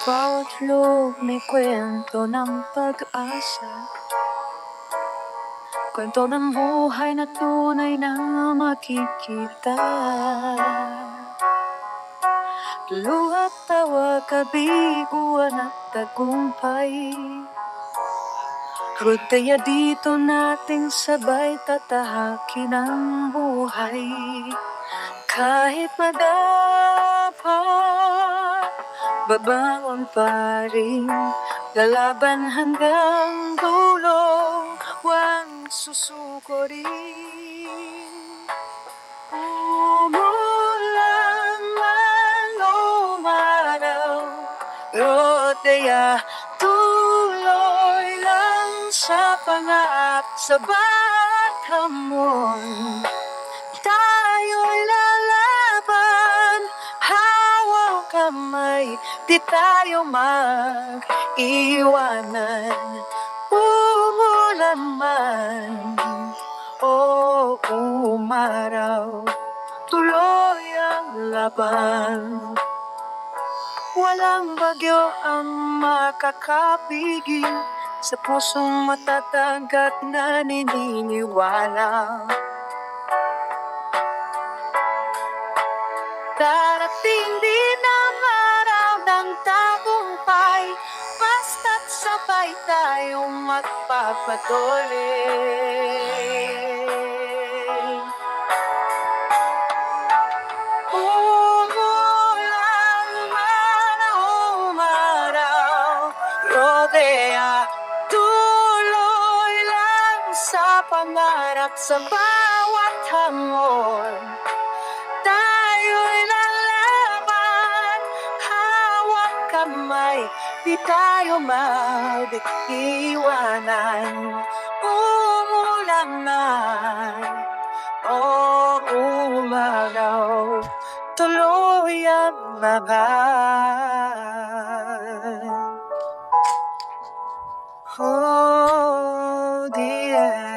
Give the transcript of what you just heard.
Bawat loob may kwento ng pag-asa. Kwento ng buhay na tunay na makikita. Luhat, tawa, kabiguan at tagumpay. Ruth kaya dito nating sabay tatahakin ang buhay. Kahit madapat Babangon pa rin. Lalaban hanggang dulo Huwag susuko rin. Umulan man umaraw Rodea Tuloy lang sa pangarap Sa bawat hamon. Tayo'y kamay Di tayo mag-iwanan. Umulan man O umaraw Tuloy ang laban. Walang bagyo ang makakapigil Sa pusong matatag at naniniwala. Darating din sabay tayong magpapatuloy. Umulan man umaraw Rodea Tuloy lang sa pangarap Sa bawat hamon. Tayo'y lalaban Hawak kamay Di tayo mag-iwanan Umulan man. O umaraw Tuloy ang laban. Oh, dear